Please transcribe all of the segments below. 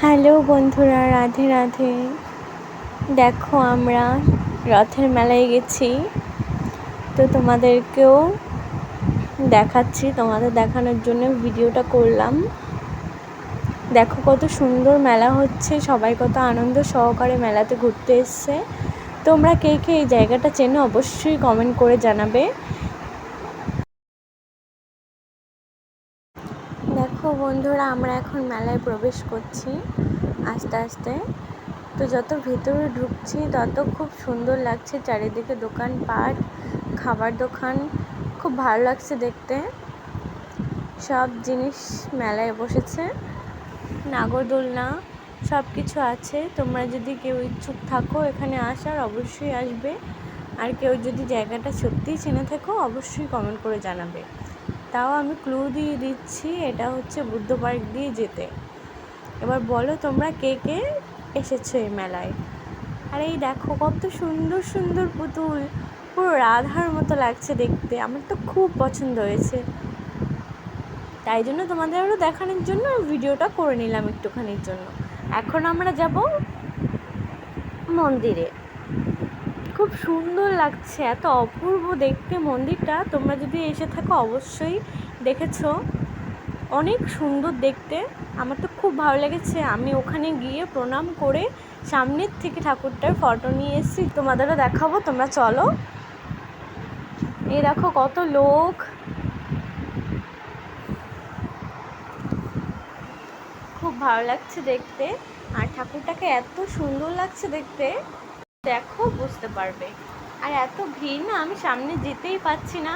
Hello বন্ধুরা, রাধে রাধে। দেখো আমরা রথের মেলায় গেছি। তো তোমাদেরকেও দেখাচ্ছি, তোমাদের দেখানোর জন্য ভিডিওটা করলাম। দেখো কত সুন্দর মেলা হচ্ছে, সবাই কত আনন্দ সহকারে মেলাতে ঘুরতে এসছে। তোমরা কে কে এই জায়গাটা চেনো অবশ্যই কমেন্ট করে জানাবে। দেখো বন্ধুরা, আমরা এখন মেলায় প্রবেশ করছি আস্তে আস্তে। তো যত ভেতরে ঢুকছি, তত খুব সুন্দর লাগছে চারিদিকে দোকানপাট খাবার দোকান। খুব ভালো লাগছে দেখতে। সব জিনিস মেলায় বসেছে। নাগরদোলনা সব কিছু আছে। তোমরা যদি কেউ ইচ্ছুক থাকো এখানে আসার, অবশ্যই আসবে। আর কেউ যদি জায়গাটা সত্যিই চেনে থাকো, অবশ্যই কমেন্ট করে জানাবে। তাও আমি ক্লু দিয়ে দিচ্ছি, এটা হচ্ছে বুদ্ধ পার্ক দিয়ে যেতে। এবার বলো তোমরা কে কে এসেছ এই মেলায়? আর এই দেখো কত সুন্দর সুন্দর পুতুল, পুরো রাধার মতো লাগছে দেখতে, আমার তো খুব পছন্দ হয়েছে। তাই জন্য তোমাদের আরও দেখানোর জন্য ভিডিওটা করে নিলাম একটুখানির জন্য। এখন আমরা যাব মন্দিরে। খুব সুন্দর লাগছে, এত অপূর্ব দেখতে মন্দিরটা। তোমরা যদি এসে থাকো, অবশ্যই দেখেছ। অনেক সুন্দর দেখতে। আমার তো খুব ভালো লেগেছে। আমি ওখানে গিয়ে প্রণাম করে সামনের থেকে ঠাকুরটার ফটো নিয়ে এসেছি। তোমাদেরও দেখাবো, তোমরা চলো। এই দেখো কত লোক। খুব ভালো লাগছে দেখতে। আর ঠাকুরটাকে এত সুন্দর লাগছে দেখতে। দেখো, বুঝতে পারবে। আর এত ভিড় না, আমি সামনে যেতেই পাচ্ছি না।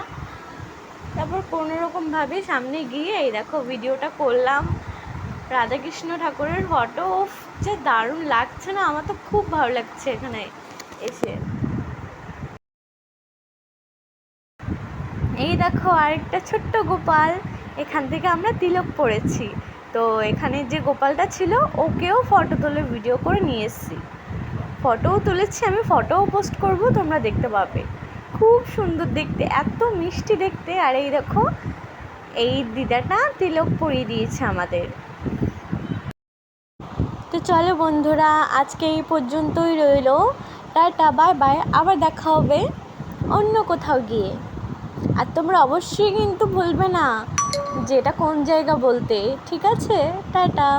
তারপর কোনো রকমভাবে সামনে গিয়ে এই দেখো, ভিডিওটা করলাম। রাধাকৃষ্ণ ঠাকুরের ফটো যে দারুণ লাগছে না, আমার তো খুব ভালো লাগছে এখানে এসে। এই দেখো, আরেকটা ছোট্ট গোপাল, এখান থেকে আমরা তিলক পড়েছি। তো এখানে যে গোপালটা ছিল, ওকেও ফটো তুলে ভিডিও করে নিয়ে এসেছি। ফটোও তুলেছি, আমি ফটোও পোস্ট করব, তোমরা দেখতে পাবে। খুব সুন্দর দেখতে, এত মিষ্টি দেখতে, আর এই দেখো, এই দিদাটা তিলক পরিয়ে দিয়েছে আমাদের। তো চলো বন্ধুরা, আজকে এই পর্যন্তই রইল। টাটা, বাই বাই, আবার দেখা হবে অন্য কোথাও গিয়ে। আর তোমরা অবশ্যই কিন্তু ভুলবে না যে এটা কোন জায়গা বলতে, ঠিক আছে? টাটা।